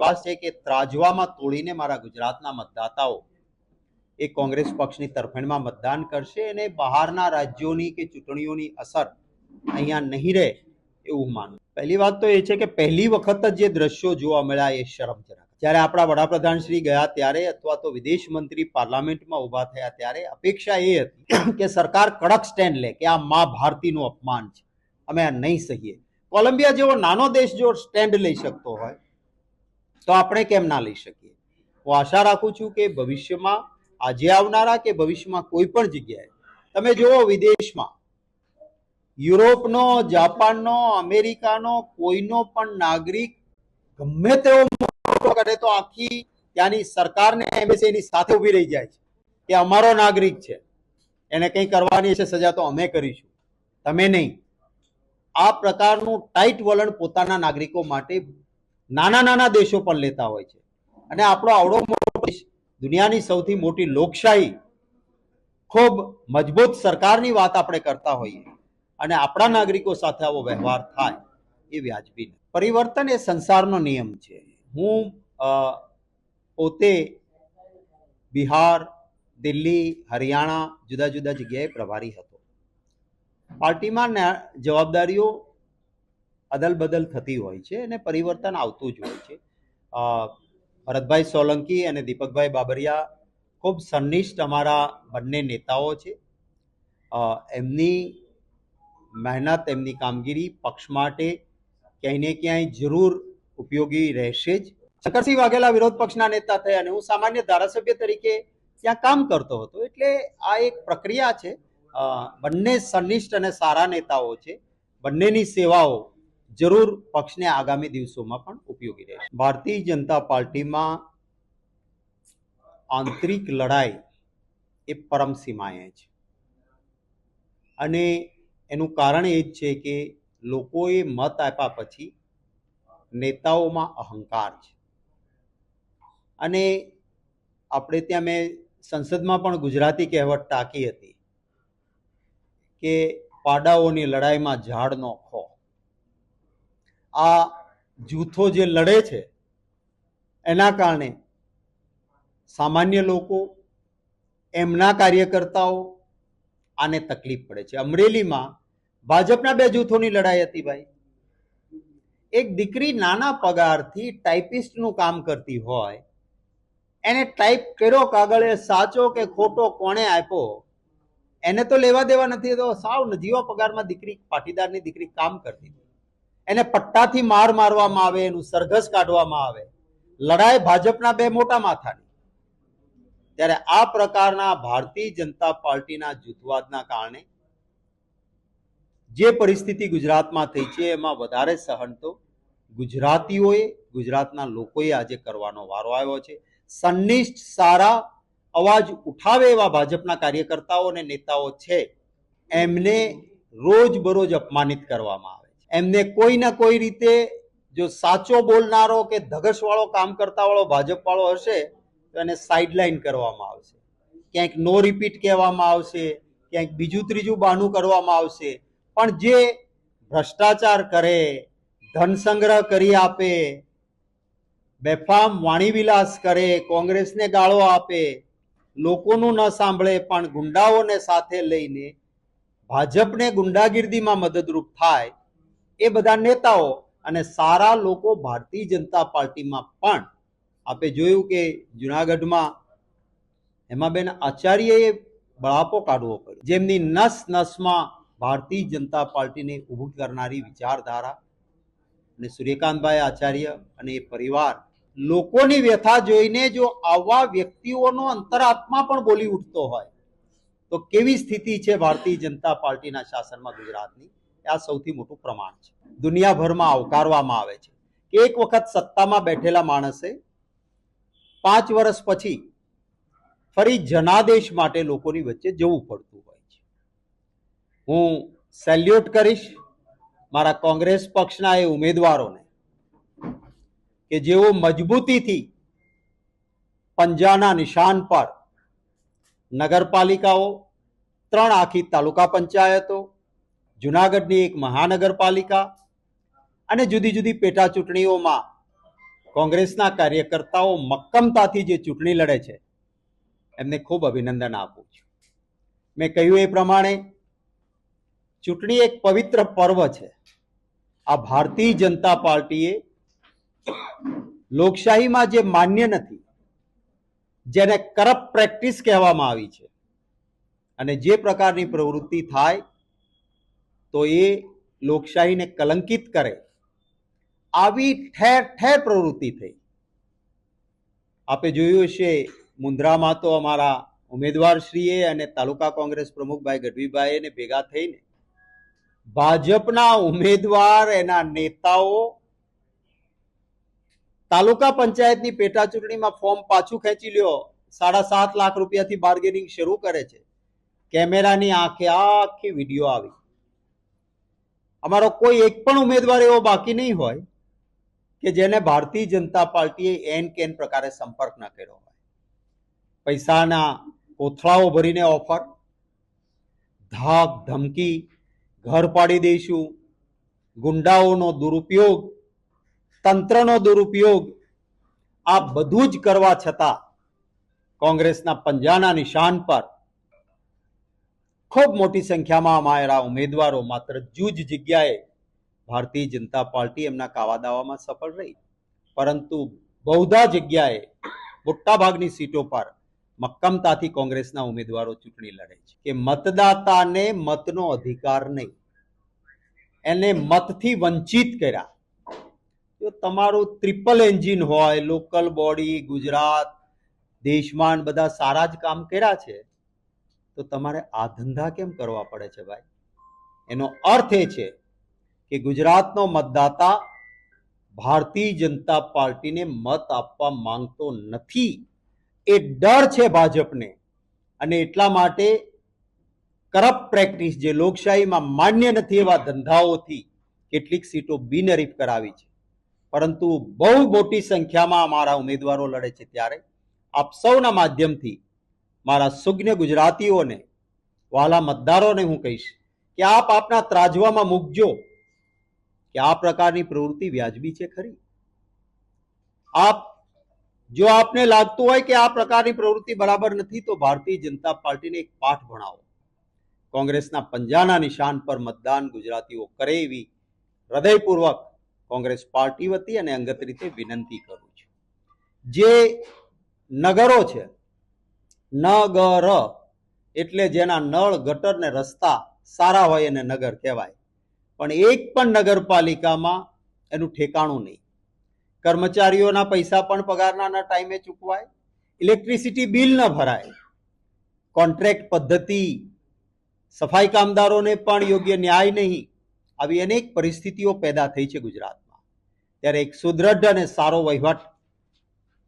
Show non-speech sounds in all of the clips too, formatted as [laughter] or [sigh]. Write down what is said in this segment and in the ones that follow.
વિશ્વાસ છે કે ત્રાજવામાં તોડીને મારા ગુજરાતના મતદાતાઓ એ કોંગ્રેસ પક્ષની તરફેણમાં મતદાન કરશે અને બહારના રાજ્યોની કે ચૂંટણીઓની અસર અહીંયા નહીં રહે એવું માનું પહેલી વાત તો એ છે કે પહેલી વખત જ જે દ્રશ્યો જોવા મળ્યા એ શરમજનક. જ્યારે આપણા વડાપ્રધાન શ્રી ગયા ત્યારે અથવા તો વિદેશ મંત્રી પાર્લામેન્ટમાં ઊભા થયા ત્યારે અપેક્ષા એ હતી કે સરકાર કડક સ્ટેન્ડ લે કે આ મા ભારતીનું અપમાન છે. અમે આ નહીં સહીએ. કોલંબિયા જેવો નાનો દેશ જો સ્ટેન્ડ લઈ શકતો હોય તો આપણે કેમ ના લઈ શકીએ? હું આશા રાખું છું કે ભવિષ્યમાં, આજે આવનારા કે ભવિષ્યમાં કોઈ પણ જગ્યાએ, તમે જુઓ વિદેશમાં, યુરોપનો, જાપાનનો, અમેરિકાનો કોઈનો પણ નાગરિક, ગમે તેવો કરે તો આખી ત્યાંની સરકારને એમ્બેસીની સાથે ઊભી રહી જાય છે કે અમારો નાગરિક છે. એને કંઈ કરવાની છે સજા તો અમે કરીશું. તમે નહીં. આ પ્રકારનું ટાઈટ વલણ પોતાના નાગરિકો માટે નાના નાના દેશો પણ લેતા હોય છે. અને આપણો આવડો દેશ દુનિયાની સૌથી મોટી લોકશાહી ખૂબ મજબૂત સરકારની વાત આપણે કરતા હોઈએ અને આપણા નાગરિકો સાથે આવો વ્યવહાર થાય એ વ્યાજબી. પરિવર્તન એ સંસારનો નિયમ છે. હું પોતે બિહાર, દિલ્હી, હરિયાણા જુદા જુદા જગ્યાએ પ્રભારી હતો. પાર્ટીમાં જવાબદારીઓ અદલ બદલ થતી હોય છે અને પરિવર્તન આવતું જ હોય છે. ભરતભાઈ સોલંકી અને દીપકભાઈ બાબરિયા ખૂબ સન્નિષ્ઠ અમારા બંને નેતાઓ છે. એમની મહેનત, એમની કામગીરી પક્ષ માટે ક્યાંય ને ક્યાંય જરૂર ઉપયોગી રહેશે જ. શંકરસિંહ વાઘેલા વિરોધ પક્ષના નેતા થયા અને હું સામાન્ય ધારાસભ્ય તરીકે ત્યાં કામ કરતો હતો. એટલે આ એક પ્રક્રિયા છે. બંને સન્નિષ્ઠ અને સારા નેતાઓ છે. બંનેની સેવાઓ જરૂર પક્ષને આગામી દિવસોમાં પણ ઉપયોગી રહેશે. ભારતીય જનતા પાર્ટીમાં આંતરિક લડાઈ એ પરમ સીમાએ છે. અને એનું કારણ એ જ છે કે લોકોએ મત આપ્યા પછી નેતાઓમાં અહંકાર છે. અને આપણે ત્યાં મેં સંસદમાં પણ ગુજરાતી કહેવત ટાંકી હતી કે પાડાઓની લડાઈમાં ઝાડનો ખો. આ જૂથો જે લડે છે, એના કારણે સામાન્ય લોકો, એમના કાર્યકર્તાઓ આને તકલીફ પડે છે. અમરેલીમાં ભાજપના બે જૂથોની લડાઈ હતી ભાઈ. એક દીકરી નાના પગારથી ટાઈપિસ્ટનું કામ કરતી હોય, એને ટાઈપ કર્યો કાગળ એ સાચો કે ખોટો કોણે આપ્યો, એને તો લેવા દેવા નથી તો સાવ નજીવા પગારમાં દીકરી, પાટીદારની દીકરી કામ કરતી એને પટ્ટાથી માર મારવામાં આવે, એનું સરઘસ કાઢવામાં આવે. લડાઈ ભાજપના બે મોટા માથાની. ત્યારે આ પ્રકારના ભારતીય જનતા પાર્ટીના જૂથવાદના કારણે જે પરિસ્થિતિ ગુજરાતમાં થઈ છે, એમાં વધારે સહન તો ગુજરાતીઓએ, ગુજરાતના લોકોએ આજે કરવાનો વારો આવ્યો છે. સન્નિષ્ઠ સારા અવાજ ઉઠાવે એવા ભાજપના કાર્યકર્તાઓ અને નેતાઓ છે. એમને રોજ બરોજ અપમાનિત કરવામાં એમને કોઈ ના કોઈ રીતે જો સાચો બોલનારો કે ધગશવાળો કામ કરતા વાળો ભાજપ વાળો હશે, તો એને સાઇડલાઇન કરવામાં આવશે. ક્યાંક નો રિપીટ કહેવામાં આવશે, ક્યાંક બીજું ત્રીજું બહાનું કરવામાં આવશે. પણ જે ભ્રષ્ટાચાર કરે, ધન સંગ્રહ કરી આપે, બેફામ વાણીવિલાસ કરે, કોંગ્રેસને ગાળો આપે, લોકોનું ન સાંભળે, પણ ગુંડાઓને સાથે લઈને ભાજપને ગુંડાગીર્દીમાં મદદરૂપ થાય એ બધા નેતાઓ અને સારા લોકો ભારતીય જનતા પાર્ટીમાં પણ આપે જોયું કે જુનાગઢમાં હેમાબેન આચાર્યએ બળાપો કાઢવો પડ્યો. જેમની નસ નસમાં ભારતીય જનતા પાર્ટીને ઊભું કરનારી વિચારધારા અને સૂર્યકાંતભાઈ આચાર્ય અને એ પરિવાર લોકોની વ્યથા જોઈને જો આવા વ્યક્તિઓનો અંતરાત્મા પણ બોલી ઉઠતો હોય, તો કેવી સ્થિતિ છે ભારતીય જનતા પાર્ટીના શાસનમાં ગુજરાતની? આ સૌથી મોટું પ્રમાણ છે. દુનિયાભરમાં આવકારવામાં આવે છે. એક વખત સત્તામાં બેઠેલા માણસે પાંચ વર્ષ પછી ફરી જનાદેશ માટે લોકોની વચ્ચે જવું પડતું હોય છે. હું સેલ્યુટ કરીશ. મારા કોંગ્રેસ પક્ષના એ ઉમેદવારોને કે જેઓ મજબૂતીથી પંજાના નિશાન પર નગરપાલિકાઓ, ત્રણ આખી તાલુકા પંચાયતો જુનાગઢની એક મહાનગરપાલિકા અને જુદી જુદી પેટા ચૂંટણીઓમાં કોંગ્રેસના કાર્યકર્તાઓ મક્કમતાથી જે ચૂંટણી લડે છે, એમને ખૂબ અભિનંદન આપું છું. મેં કહ્યું એ પ્રમાણે, ચૂંટણી એક પવિત્ર પર્વ છે. આ ભારતીય જનતા પાર્ટીએ લોકશાહીમાં જે માન્ય નથી, જેને કરપ્ટ પ્રેક્ટિસ કહેવામાં આવી છે અને જે પ્રકારની પ્રવૃત્તિ થાય તો એ લોકશાહીને કલંકિત કરે. આવી ઠેર ઠેર પ્રવૃત્તિ થઈ. આપે જોયું હશે મુન્દ્રામાં તો અમારા ઉમેદવારશ્રીએ અને તાલુકા કોંગ્રેસ પ્રમુખભાઈ ગઢવીભાઈને ભેગા થઈને ભાજપના ઉમેદવાર એના નેતાઓ તાલુકા પંચાયતની પેટા ચૂંટણીમાં ફોર્મ પાછું ખેંચી લ્યો. સાડા સાત લાખ રૂપિયાથી બાર્ગેનિંગ શરૂ કરે છે. કેમેરાની આંખે આખી વીડિયો આવી. અમારો કોઈ એક પણ ઉમેદવાર એવો બાકી નહીં હોય કે જેને ભારતીય જનતા પાર્ટીએ એન કેન પ્રકારે સંપર્ક ન કર્યો હોય. પૈસાના કોથળાઓ ભરીને ઓફર, ધાક, ધમકી, ઘર પાડી દઈશું, ગુંડાઓનો દુરુપયોગ, તંત્રનો દુરુપયોગ, આ બધું જ કરવા છતાં કોંગ્રેસના પંજાના નિશાન પર ખૂબ મોટી સંખ્યામાં અમારા ઉમેદવારો માત્ર જૂજ જગ્યાએ ભારતીય જનતા પાર્ટી એમના કાવા દાવામાં સફળ રહી. પરંતુ બહુધા જગ્યાએ મોટાભાગની સીટો પર મક્કમતાથી કોંગ્રેસના ઉમેદવારો ચૂંટણી લડે છે. કે મતદાતાને મતનો અધિકાર નહીં. એને મતથી વંચિત કર્યા. જો તમારું ટ્રિપલ એન્જિન હોય, લોકલ બોડી, ગુજરાત, દેશમાં બધા સારા જ કામ કર્યા છે તો તમારે આ ધંધા કેમ કરવા પડે છે ભાઈ? એનો અર્થ એ છે કે ગુજરાતનો મતદાતા ભારતીય જનતા પાર્ટીને મત આપવા માંગતો નથી. એ ડર છે ભાજપને. અને એટલા માટે કરપ્ટ પ્રેક્ટિસ જે લોકશાહીમાં માન્ય નથી એવા ધંધાઓથી કેટલીક સીટો બિનહરીફ કરાવી છે. પરંતુ બહુ મોટી સંખ્યામાં અમારા ઉમેદવારો લડે છે ત્યારે. આપ સૌના માધ્યમથી મારા સુજ્ઞ ગુજરાતીઓને, વાલા મતદારોને હું કહીશ કે આપ આપના ત્રાજવામાં મૂકજો કે આ પ્રકારની પ્રવૃત્તિ વ્યાજબી છે ખરી. આપ, જો આપને લાગતું હોય કે આ પ્રકારની પ્રવૃત્તિ બરાબર નથી, તો ભારતીય જનતા પાર્ટીને એક પાઠ ભણાવો. કોંગ્રેસના પંજાના નિશાન પર મતદાન ગુજરાતીઓ કરે એવી હૃદયપૂર્વક કોંગ્રેસ પાર્ટી વતી અને અંગત રીતે વિનંતી કરું છું. જે નગરો છે નગર. એટલે જેના નળ, ગટર ને રસ્તા સારા હોય એને નગર કહેવાય. પણ એક પણ નગરપાલિકામાં એનું ઠેકાણું નહીં. કર્મચારીઓના પૈસા પણ પગારના ટાઈમે ચૂકવાય. ઇલેક્ટ્રિસિટી બિલ ન ભરાય. કોન્ટ્રાક્ટ પદ્ધતિ સફાઈ કામદારોને પણ યોગ્ય ન્યાય નહીં. આવી અનેક પરિસ્થિતિઓ પેદા થઈ છે ગુજરાતમાં. ત્યારે એક સુદ્રઢ અને સારો વહીવટ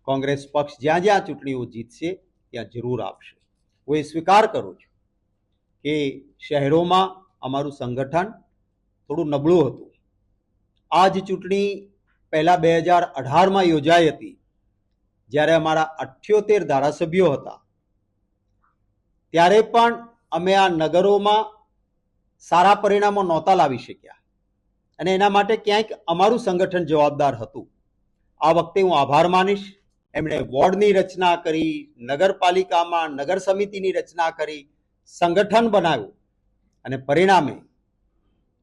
કોંગ્રેસ પક્ષ જ્યાં જ્યાં ચૂંટણીઓ જીતશે ત્યાં જરૂર આપશે. હું એ સ્વીકાર કરું છું કે શહેરોમાં અમારું સંગઠન થોડું નબળું હતું. આ જ ચૂંટણી પહેલા બે હજાર અઢારમાં યોજાઈ હતી. જ્યારે અમારા અઠ્યોતેર ધારાસભ્યો હતા. ત્યારે પણ અમે આ નગરોમાં સારા પરિણામો નહોતા લાવી શક્યા. અને એના માટે ક્યાંક અમારું સંગઠન જવાબદાર હતું. આ વખતે હું આભાર માનીશ. એમણે વોર્ડની રચના કરી, નગરપાલિકામાં નગર સમિતિની રચના કરી, સંગઠન બનાવ્યું. અને પરિણામે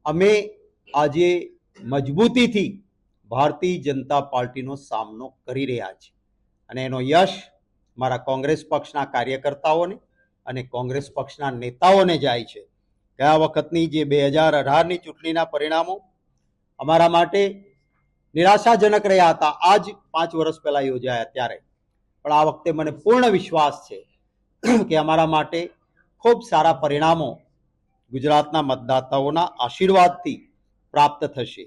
અમે આજે મજબૂતીથી ભારતીય જનતા પાર્ટીનો સામનો કરી રહ્યા છીએ. અને એનો યશ મારા કોંગ્રેસ પક્ષના કાર્યકર્તાઓને અને કોંગ્રેસ પક્ષના નેતાઓને જાય છે. ગયા વખતની જે બે હજાર અઢારની ચૂંટણીના પરિણામો અમારા માટે નિરાશાજનક રહ્યા હતા. આજ પાંચ વર્ષ પહેલા યોજાયા ત્યારે. પણ આ વખતે મને પૂર્ણ વિશ્વાસ છે કે અમારા માટે ખૂબ સારા પરિણામો ગુજરાતના મતદાતાઓના આશીર્વાદથી પ્રાપ્ત થશે.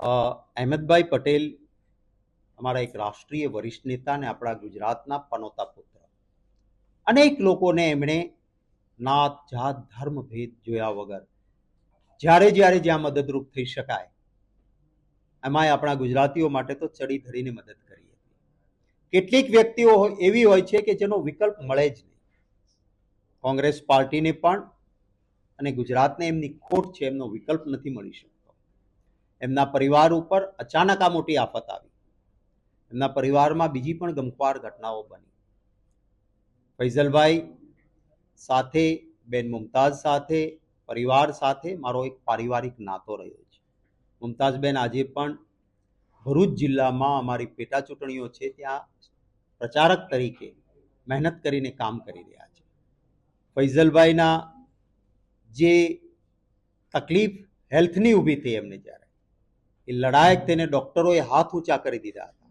અહેમદભાઈ પટેલ અમારા એક રાષ્ટ્રીય વરિષ્ઠ નેતા અને આપણા ગુજરાતના પનોતા પુત્ર. અનેક લોકોને એમણે નાત, જાત, ધર્મ, ભેદ જોયા વગર જ્યારે જ્યારે જ્યાં મદદરૂપ થઈ શકાય એમાંય આપણા ગુજરાતીઓ માટે તો ચડી ધડીને મદદ કરી હતી. કેટલીક વ્યક્તિઓ એવી હોય છે કે જેનો વિકલ્પ મળે જ નહીં. કોંગ્રેસ પાર્ટીને પણ અને ગુજરાતને એમની ખોટ છે, એમનો વિકલ્પ નથી મળી શકતો. એમના પરિવાર ઉપર અચાનક આ મોટી આફત આવી. એમના પરિવારમાં બીજી પણ ગમખ્વાર ઘટનાઓ બની. ફૈઝલભાઈ સાથે, બેન મુમતાઝ સાથે, પરિવાર સાથે મારો એક પારિવારિક નાતો રહ્યો મુમતાઝબેન આજે પણ ભરૂચ જિલ્લામાં અમારી પેટા ચૂંટણીઓ છે ત્યાં પ્રચારક તરીકે મહેનત કરીને કામ કરી રહ્યા છે. ફૈઝલભાઈના જે તકલીફ હેલ્થની ઊભી થઈ એમને જ્યારે, એ લડાયક તેને ડૉક્ટરોએ હાથ ઊંચા કરી દીધા હતા.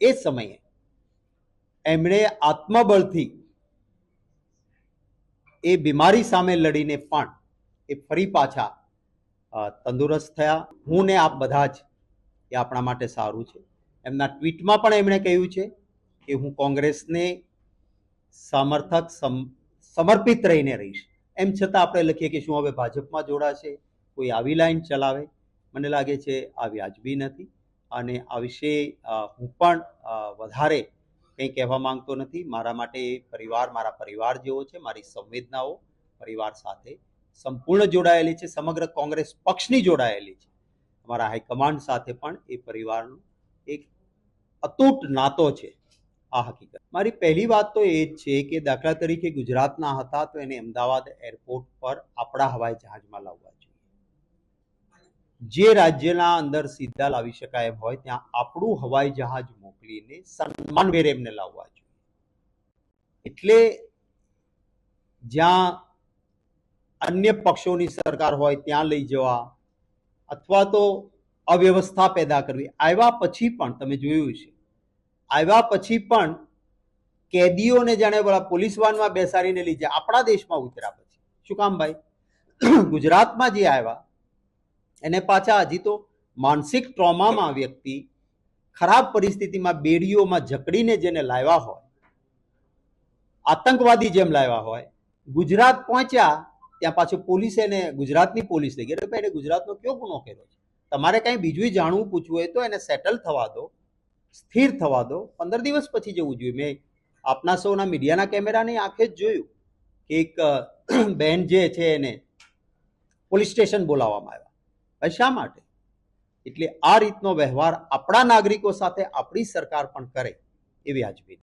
એ સમયે એમણે આત્મબળથી એ બીમારી સામે લડીને પણ એ ફરી પાછા તંદુરસ્ત થયા. હું ને આપ બધા જ એ આપણા માટે સારું છે. એમના ટ્વીટમાં પણ એમણે કહ્યું છે કે હું કોંગ્રેસને સમર્થક, સમ- સમર્પિત રહીને રહીશ. એમ છતાં આપણે લખીએ કે શું હવે ભાજપમાં જોડાશે? કોઈ આવી લાઈન ચલાવે? મને લાગે છે આ વ્યાજબી નથી. અને આ વિશે હું પણ વધારે કંઈ કહેવા માંગતો નથી. મારા માટે પરિવાર મારા પરિવાર જેવો છે. મારી સંવેદનાઓ પરિવાર સાથે સંપૂર્ણ જોડાયેલી છે, સમગ્ર કોંગ્રેસ પક્ષની જોડાયેલી છે. અમારા હાઈકમાન્ડ સાથે પણ એ પરિવારનો એક અતૂટ નાતો છે, આ હકીકત. મારી પહેલી વાત તો એ જ છે કે દાખલા તરીકે ગુજરાતના હતા તો એને અમદાવાદ એરપોર્ટ પર આપણા હવાઈ જહાજમાં લાવવા જોઈએ. જે રાજ્યના અંદર સીધા લાવી શકાય એમ હોય, ત્યાં આપણું હવાઈ જહાજ મોકલીને સન્માનભેર એમને લાવવા જોઈએ. એટલે જ્યાં અન્ય પક્ષોની સરકાર હોય ત્યાં લઈ જવા અથવા તો અવ્યવસ્થા પેદા કરવી. આવ્યા પછી પણ તમે જોયું છે આવ્યા પછી પણ કેદીઓને જાણે બોલા પોલીસ વાનમાં બેસાડીને લઈ જાય, આપણા દેશમાં ઉતર્યા પછી. શું કામ ભાઈ? [clears throat] ગુજરાતમાં જે આવ્યા, એને પાછા હજી તો માનસિક ટ્રોમામાં વ્યક્તિ ખરાબ પરિસ્થિતિમાં બેડીઓમાં જકડીને જેને લાવ્યા હોય, આતંકવાદી જેમ લાવ્યા હોય, ગુજરાત પહોંચ્યા ત્યાં પાછું પોલીસે એને ગુજરાતની પોલીસ લઈ ગઈ ભાઈ એને ગુજરાતનો કયો ગુનો કર્યો છે? તમારે કંઈ બીજું જાણવું પૂછવું હોય તો એને સેટલ થવા દો, સ્થિર થવા દો. પંદર દિવસ પછી જવું જોઈએ. મેં આપના સૌના મીડિયાના કેમેરાની આંખે જ જોયું કે એક બહેન જે છે એને પોલીસ સ્ટેશન બોલાવવામાં આવ્યા. શા માટે? એટલે આ રીતનો વ્યવહાર આપણા નાગરિકો સાથે આપણી સરકાર પણ કરે એવી આજબી.